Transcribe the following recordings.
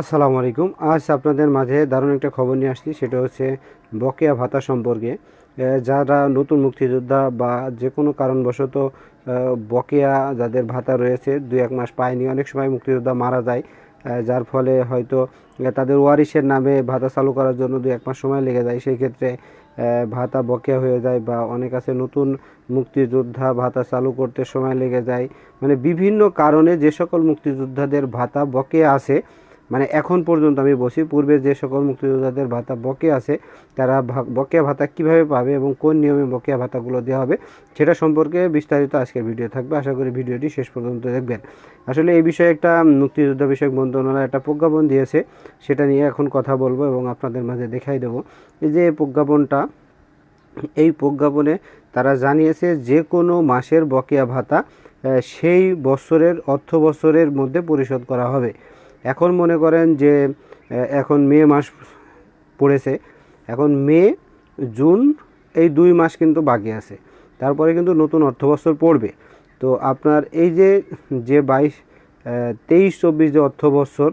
আসসালামু আলাইকুম। আজ আপনাদের মাঝে দারুণ একটা খবর নিয়ে আসছি, সেটা হচ্ছে বকেয়া ভাতা সম্পর্কে। যারা নতুন মুক্তিযোদ্ধা বা যে কোনো কারণবশত বকেয়া যাদের ভাতা রয়েছে, দুই এক মাস পায়নি, অনেক সময় মুক্তিযোদ্ধা মারা যায় যার ফলে হয়তো তাদের ওয়ারিশের নামে ভাতা চালু করার জন্য দু এক মাস সময় লেগে যায়। সেই ক্ষেত্রে ভাতা বকেয়া হয়ে যায় বা অনেক আছে নতুন মুক্তিযোদ্ধা ভাতা চালু করতে সময় লেগে যায়। মানে বিভিন্ন কারণে যে সকল মুক্তিযোদ্ধাদের ভাতা বকেয়া আছে মানে এখন পর্যন্ত আমি বসি। পূর্বে যে সকল মুক্তিযোদ্ধাদের ভাতা বকে আছে, তারা বকেয়া ভাতা কীভাবে পাবে এবং কোন নিয়মে বকেয়া ভাতাগুলো দেওয়া হবে, সেটা সম্পর্কে বিস্তারিত আজকের ভিডিও থাকবে। আশা করি ভিডিওটি শেষ পর্যন্ত দেখবেন। আসলে এই বিষয়ে একটা মুক্তিযোদ্ধা বিষয়ক মন্ত্রণালয় একটা প্রজ্ঞাপন দিয়েছে, সেটা নিয়ে এখন কথা বলব এবং আপনাদের মাঝে দেখাই দেবো। এই যে প্রজ্ঞাপনটা, এই প্রজ্ঞাপনে তারা জানিয়েছে যে কোনো মাসের বকেয়া ভাতা সেই বছরের অর্থ বছরের মধ্যে পরিশোধ করা হবে। এখন মনে করেন যে এখন মে মাস পড়েছে, এখন মে, জুন এই দুই মাস কিন্তু বাকি আছে। তারপরে কিন্তু নতুন অর্থবছর পড়বে। তো আপনার এই যে যে বাইশ তেইশ, চব্বিশ যে অর্থবছর,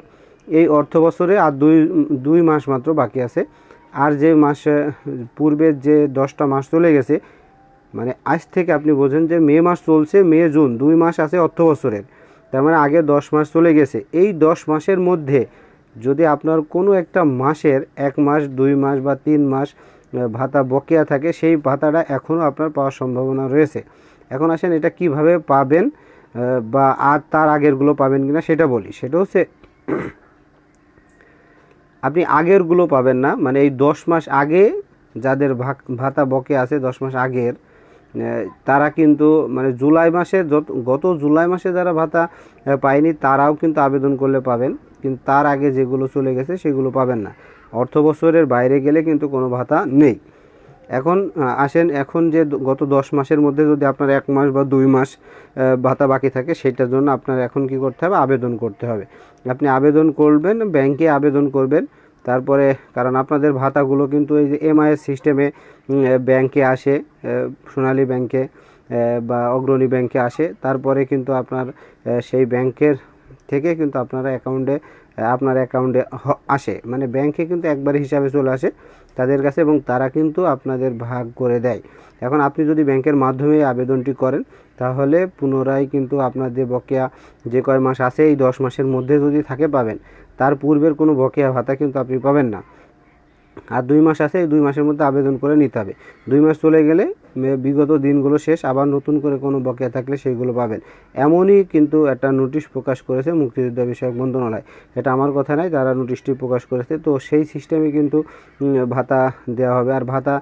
এই অর্থবছরে আর দুই দুই মাস মাত্র বাকি আছে। আর যে মাসে পূর্বের যে দশটা মাস চলে গেছে মানে আজ থেকে আপনি বোঝেন যে মে মাস চলছে, মে, জুন, দুই মাস আছে অর্থ বছরের তার মানে আগে দশ মাস চলে গেছে। এই দশ মাসের মধ্যে যদি আপনার কোনো একটা মাসের এক মাস, দুই মাস বা তিন মাস ভাতা বকেয়া থাকে, সেই ভাতাটা এখনও আপনার পাওয়ার সম্ভাবনা রয়েছে। এখন আসেন এটা কীভাবে পাবেন বা আর তার আগেরগুলো পাবেন কিনা সেটা বলি। সেটা হচ্ছে, আপনি আগেরগুলো পাবেন না। মানে এই দশ মাস আগে যাদের ভাতা বকে আছে, দশ মাস আগের তারা কিন্তু মানে জুলাই মাসে যত, গত জুলাই মাসে যারা ভাতা পায়নি, তারাও কিন্তু আবেদন করলে পাবেন। কিন্তু তার আগে যেগুলো চলে গেছে, সেগুলো পাবেন না। অর্থ বছরের বাইরে গেলে কিন্তু কোনো ভাতা নেই। এখন আসেন, এখন যে গত দশ মাসের মধ্যে যদি আপনার এক মাস বা দুই মাস ভাতা বাকি থাকে, সেটার জন্য আপনার এখন কি করতে হবে? আবেদন করতে হবে। আপনি আবেদন করবেন, ব্যাংকে আবেদন করবেন। তারপরে, কারণ আপনাদের ভাতাগুলো কিন্তু এই যে এমআইএস সিস্টেমে ব্যাংকে আসে সোনালী ব্যাংকে বা অগ্রণী ব্যাংকে আসে। তারপরে কিন্তু আপনার সেই ব্যাংকের থেকে কিন্তু আপনারা অ্যাকাউন্টে আপনার অ্যাকাউন্টে আসে। মানে ব্যাংকে কিন্তু একবার হিসাবে চলে আসে তাদের কাছে এবং তারা কিন্তু আপনাদের ভাগ করে দেয়। এখন আপনি যদি ব্যাংকের মাধ্যমে আবেদনটি করেন, তাহলে পুনরায় কিন্তু আপনার যে বকেয়া যে কয় মাস আছে, এই দশ মাসের মধ্যে যদি থাকে পাবেন, তার পূর্বের কোনো বকেয়া ভাতা কিন্তু আপনি পাবেন না। আর দুই মাস আছে, এই দুই মাসের মধ্যে আবেদন করে নিতে হবে। দুই মাস চলে গেলে বিগত দিনগুলো শেষ, আবার নতুন করে কোনো বকেয়া থাকলে সেইগুলো পাবেন। এমনই কিন্তু একটা নোটিশ প্রকাশ করেছে মুক্তিযোদ্ধা বিষয়ক মন্ত্রণালয়। এটা আমার কথা নয় তারা নোটিশটি প্রকাশ করেছে, তো সেই সিস্টেমে কিন্তু ভাতা দেওয়া হবে। আর ভাতা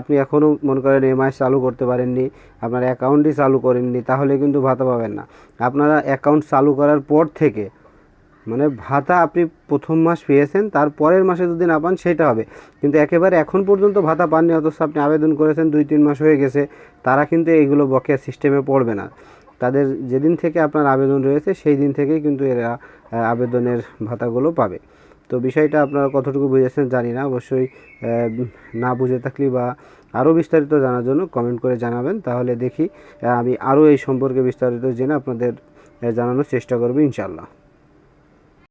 আপনি এখনও মনে করেন এমআই চালু করতে পারেননি, আপনার অ্যাকাউন্টই চালু করেননি, তাহলে কিন্তু ভাতা পাবেন না। আপনারা অ্যাকাউন্ট চালু করার পর থেকে মানে ভাতা আপনি প্রথম মাস পেয়েছেন, তার পরের মাসে যদি না পান সেটা হবে। কিন্তু একেবারে এখন পর্যন্ত ভাতা পাননি, অথচ আপনি আবেদন করেছেন, দুই তিন মাস হয়ে গেছে, তারা কিন্তু এইগুলো বকেয়া সিস্টেমে পড়বে না। তাদের যেদিন থেকে আপনার আবেদন রয়েছে, সেই দিন থেকেই কিন্তু এরা আবেদনের ভাতাগুলো পাবে। তো বিষয়টা আপনারা কতটুকু বুঝেছেন জানি না, অবশ্যই না বুঝে থাকলে বা আরও বিস্তারিত জানার জন্য কমেন্ট করে জানাবেন, তাহলে দেখি আমি আরও এই সম্পর্কে বিস্তারিত জেনে আপনাদের জানানোর চেষ্টা করব ইনশাল্লাহ